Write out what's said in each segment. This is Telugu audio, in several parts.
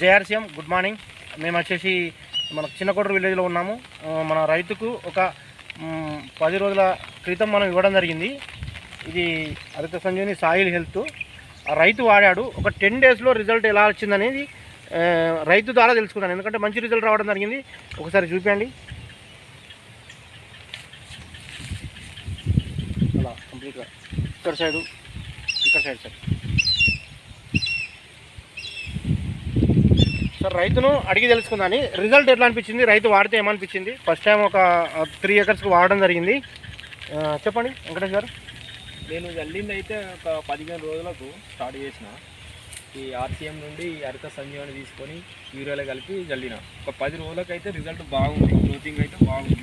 JRCM good morning. మేము వచ్చేసి మన చిన్నకొడూరు విలేజ్లో ఉన్నాము. మన రైతుకు ఒక పది రోజుల క్రితం మనం ఇవ్వడం జరిగింది. ఇది అరిత సంజీవని సాయిల్ హెల్త్. ఆ రైతు వాడాడు. ఒక టెన్ డేస్లో రిజల్ట్ ఎలా వచ్చిందనేది రైతు ద్వారా తెలుసుకున్నాను. ఎందుకంటే మంచి రిజల్ట్ రావడం జరిగింది. ఒకసారి చూపించండి అలా కంప్లీట్గా. ఇక్కడ సైడు ఇక్కడ సైడ్ సార్. సార్ రైతును అడిగి తెలుసుకుందాని రిజల్ట్ ఎట్లా అనిపించింది? రైతు వాడితే ఏమనిపించింది? ఫస్ట్ టైం ఒక త్రీ ఎకర్స్కి వాడడం జరిగింది. చెప్పండి వెంకటేష్ గారు. నేను జల్లింది అయితే ఒక పదిహేను రోజులకు స్టార్ట్ చేసిన. ఈ ఆర్సీఎం నుండి అరక సంజీవని తీసుకొని యూరియాలో కలిపి జల్లిన. ఒక పది రోజులకు అయితే రిజల్ట్ బాగుంది. గ్రోతింగ్ అయితే బాగుంది.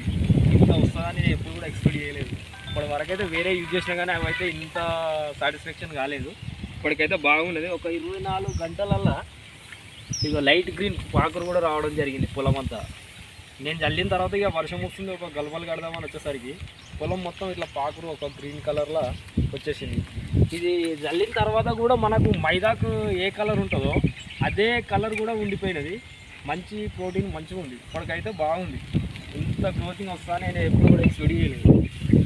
ఇంత వస్తుందని నేను ఎప్పుడు కూడా ఎక్స్పెక్ట్ చేయలేదు. ఇప్పటి వరకు అయితే వేరే యూజ్ చేసినా కానీ అవి అయితే ఇంత సాటిస్ఫాక్షన్ కాలేదు. ఇప్పటికైతే బాగున్నది. ఒక ఇరవై నాలుగు గంటలల్లా ఇక లైట్ గ్రీన్ పాకురు కూడా రావడం జరిగింది పొలం అంతా నేను జల్లిన తర్వాత ఇక వర్షం వస్తుంది ఒక గల్మలు కడదామని వచ్చేసరికి పొలం మొత్తం ఇట్లా పాకురు ఒక గ్రీన్ కలర్లో వచ్చేసింది. ఇది జల్లిన తర్వాత కూడా మనకు మైదాకు ఏ కలర్ ఉంటుందో అదే కలర్ కూడా ఉండిపోయినది. మంచి ప్రోటీన్ మంచిగా ఉంది. ఇప్పటికైతే బాగుంది. ఇంత గ్రోతింగ్ వస్తా నేను ఎప్పుడు కూడా స్టడీ చేయలేదు.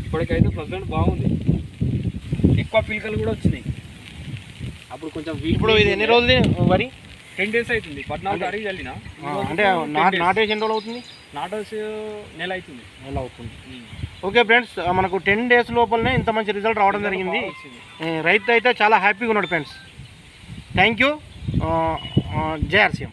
ఇప్పటికైతే ప్రజెంట్ బాగుంది. ఎక్కువ పిలకలు కూడా వచ్చినాయి. అప్పుడు కొంచెం ఇప్పుడు ఇది ఎన్ని రోజులు వరి? టెన్ డేస్ అవుతుంది. పద్నాలుగు తారీఖు చల్లిన. అంటే నా- నాటేసి ఎన్ని రోజులు అవుతుంది? నాటోస్ నెల అవుతుంది. ఎలా అవుతుంది. ఓకే ఫ్రెండ్స్ మనకు టెన్ డేస్ లోపలనే ఇంత మంచి రిజల్ట్ రావడం జరిగింది. రైతు అయితే చాలా హ్యాపీగా ఉన్నాడు ఫ్రెండ్స్. Thank you. జేఆర్సీఎం